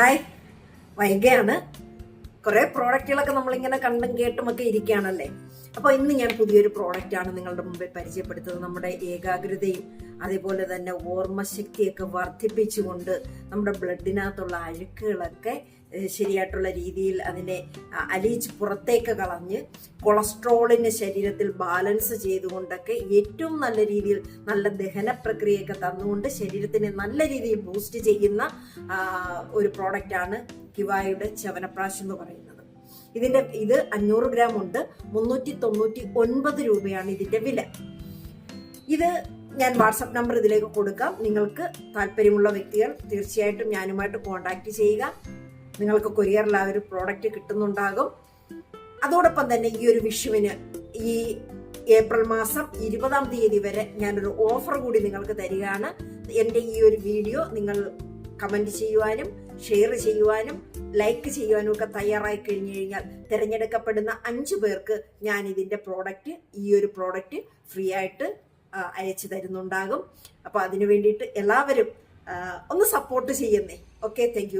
Hi വൈകയാണ്. കുറെ പ്രോഡക്റ്റുകളൊക്കെ നമ്മളിങ്ങനെ കണ്ടും കേട്ടും ഒക്കെ ഇരിക്കുകയാണല്ലേ? അപ്പോൾ ഇന്ന് ഞാൻ പുതിയൊരു പ്രോഡക്റ്റാണ് നിങ്ങളുടെ മുമ്പിൽ പരിചയപ്പെടുത്തുന്നത്. നമ്മുടെ ഏകാഗ്രതയും അതേപോലെ തന്നെ ഓർമ്മശക്തിയൊക്കെ വർദ്ധിപ്പിച്ചുകൊണ്ട് നമ്മുടെ ബ്ലഡിനകത്തുള്ള അഴുക്കുകളൊക്കെ ശരിയായിട്ടുള്ള രീതിയിൽ അതിനെ അലിയിച്ച് പുറത്തേക്ക് കളഞ്ഞ് കൊളസ്ട്രോളിന് ശരീരത്തിൽ ബാലൻസ് ചെയ്തുകൊണ്ടൊക്കെ ഏറ്റവും നല്ല രീതിയിൽ നല്ല ദഹന പ്രക്രിയയൊക്കെ തന്നുകൊണ്ട് ശരീരത്തിനെ നല്ല രീതിയിൽ ബൂസ്റ്റ് ചെയ്യുന്ന ഒരു പ്രോഡക്റ്റാണ് കിവായുടെ ചവനപ്രാശ് എന്ന് പറയുന്നത്. ഇതിന്റെ ഇത് അഞ്ഞൂറ് ഗ്രാം ഉണ്ട്. മുന്നൂറ്റി തൊണ്ണൂറ്റി ഒൻപത് രൂപയാണ് ഇതിന്റെ വില. ഇത് ഞാൻ വാട്സപ്പ് നമ്പർ ഇതിലേക്ക് കൊടുക്കാം. നിങ്ങൾക്ക് താല്പര്യമുള്ള വ്യക്തികൾ തീർച്ചയായിട്ടും ഞാനുമായിട്ട് കോൺടാക്ട് ചെയ്യുക. നിങ്ങൾക്ക് കൊറിയറിൽ ആ ഒരു പ്രോഡക്റ്റ് കിട്ടുന്നുണ്ടാകും. അതോടൊപ്പം തന്നെ ഈ ഒരു വിഷുവിന് ഈ ഏപ്രിൽ മാസം ഇരുപതാം തീയതി വരെ ഞാനൊരു ഓഫർ കൂടി നിങ്ങൾക്ക് തരികയാണ്. എന്റെ ഈ ഒരു വീഡിയോ നിങ്ങൾ കമന്റ് ചെയ്യുവാനും ഷെയർ ചെയ്യുവാനും ലൈക്ക് ചെയ്യുവാനും ഒക്കെ തയ്യാറായി കഴിഞ്ഞു കഴിഞ്ഞാൽ തിരഞ്ഞെടുക്കപ്പെടുന്ന അഞ്ച് പേർക്ക് ഞാൻ ഇതിന്റെ പ്രോഡക്റ്റ് ഈ ഒരു പ്രോഡക്റ്റ് ഫ്രീ ആയിട്ട് അയച്ചു തരുന്നുണ്ടാകും. അപ്പോൾ അതിനു വേണ്ടിയിട്ട് എല്ലാവരും ഒന്ന് സപ്പോർട്ട് ചെയ്യുന്നേ. Okay thank